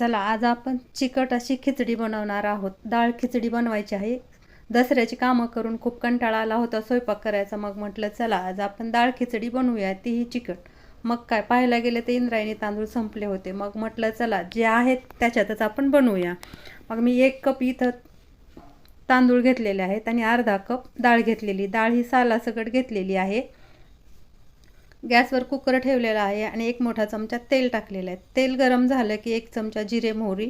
चला आज आपण चिकट अशी खिचडी बनवणार आहोत. डाळ खिचडी बनवायची आहे. दसऱ्याची कामं करून खूप कंटाळा आला होता स्वयंपाक करायचा. मग म्हटलं चला आज आपण डाळ खिचडी बनवूया तीही चिकट. मग काय पाहायला गेलं तर इंद्रायणी तांदूळ संपले होते. मग म्हटलं चला जे आहेत त्याच्यातच आपण बनवूया. मग मी एक कप इथं तांदूळ घेतलेले आहेत आणि अर्धा कप डाळ घेतलेली. डाळ ही सालासकट घेतलेली आहे. गॅसवर कुकर ठेवलेला आहे आणि एक मोठा चमचा तेल टाकलेलं आहे. तेल गरम झालं की एक चमचा जिरे मोहरी.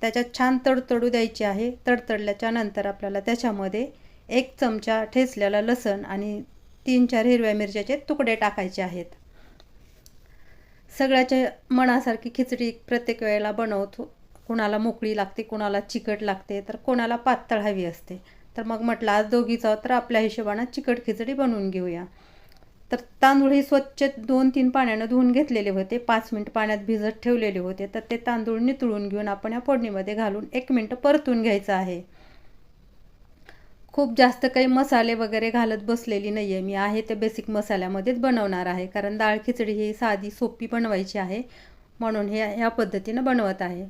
त्याच्यात छान तडतडू द्यायची आहे. तडतडल्याच्या नंतर आपल्याला त्याच्यामध्ये एक चमचा ठेचलेला लसण आणि तीन चार हिरव्या मिरच्याचे तुकडे टाकायचे आहेत. सगळ्याच्या मनासारखी खिचडी प्रत्येक वेळेला बनवतो. कोणाला मोकळी लागते कोणाला चिकट लागते तर कोणाला पातळ हवी असते. तर मग म्हटलं आज दोघीचा तर आपल्या हिशोबानं चिकट खिचडी बनवून घेऊया. तर तांदूळ हे स्वच्छ दोन तीन पाण्यानं धुवून घेतलेले होते. पाच मिनिट पाण्यात भिजत ठेवलेले होते. तर ते तांदूळ नितळून घेऊन आपण या फोडणीमध्ये घालून एक मिनटं परतून घ्यायचं आहे. खूप जास्त काही मसाले वगैरे घालत बसलेली नाही आहे मी आहे ते बेसिक मसाल्यामध्येच बनवणार आहे. कारण डाळ खिचडी ही साधी सोपी बनवायची आहे. म्हणून हे ह्या पद्धतीनं बनवत आहे.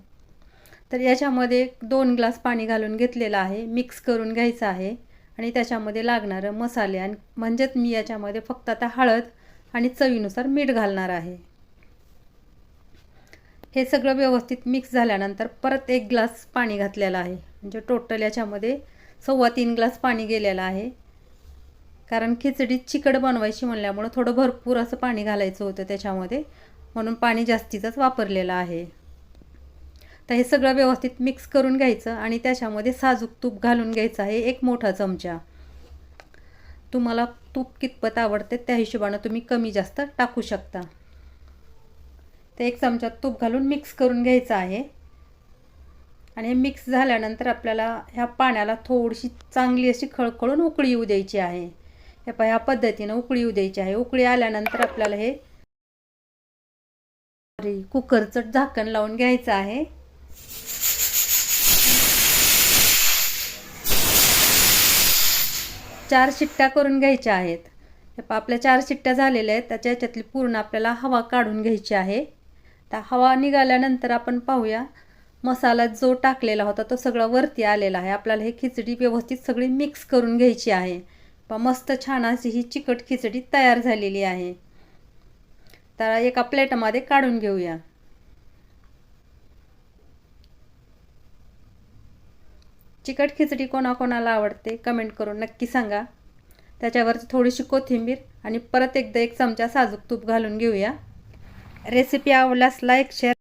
तर याच्यामध्ये दोन ग्लास पाणी घालून घेतलेलं आहे. मिक्स करून घ्यायचं आहे. आणि त्याच्यामध्ये लागणारं मसाले आणि म्हणजेच मी याच्यामध्ये फक्त आता हळद आणि चवीनुसार मीठ घालणार आहे. हे सगळं व्यवस्थित मिक्स झाल्यानंतर परत एक ग्लास पाणी घातलेलं आहे. म्हणजे टोटल याच्यामध्ये सव्वा तीन ग्लास पाणी गेलेलं आहे. कारण खिचडी चिकट बनवायची म्हणल्यामुळं थोडं भरपूर असं पाणी घालायचं होतं त्याच्यामध्ये. म्हणून पाणी जास्तीचंच वापरलेलं आहे. तर हे सगळं व्यवस्थित मिक्स करून घ्यायचं आणि त्याच्यामध्ये साजूक तूप घालून घ्यायचं आहे. एक मोठा चमचा. तुम्हाला तूप कितपत आवडते त्या हिशोबानं तुम्ही कमी जास्त टाकू शकता. ते एक चमचा तूप घालून मिक्स करून घ्यायचं आहे. आणि हे मिक्स झाल्यानंतर आपल्याला ह्या पाण्याला थोडीशी चांगली अशी खळखळून उकळी येऊ द्यायची आहे. हे ह्या पद्धतीनं उकळी येऊ द्यायची आहे. उकळी आल्यानंतर आपल्याला हे कुकरचं झाकण लावून घ्यायचं आहे. चार शिट्ट्या करून घ्यायच्या आहेत. आपल्या चार शिट्ट्या झालेल्या आहेत. त्याच्या याच्यातली पूर्ण आपल्याला हवा काढून घ्यायची आहे. त्या हवा निघाल्यानंतर आपण पाहूया मसाला जो टाकलेला होता तो सगळा वरती आलेला आहे. आपल्याला हे खिचडी व्यवस्थित सगळी मिक्स करून घ्यायची आहे. प मस्त छान अशी ही चिकट खिचडी तयार झालेली आहे. तर एका प्लेटमध्ये काढून घेऊया. चिकट खिचडी कोणाकोणाला आवडते कमेंट करून नक्की सांगा. त्याच्यावरती थोडीशी कोथिंबीर आणि परत एकदा एक चमचा साजूक तूप घालून घेऊया. रेसिपी आवडल्यास लाईक शेअर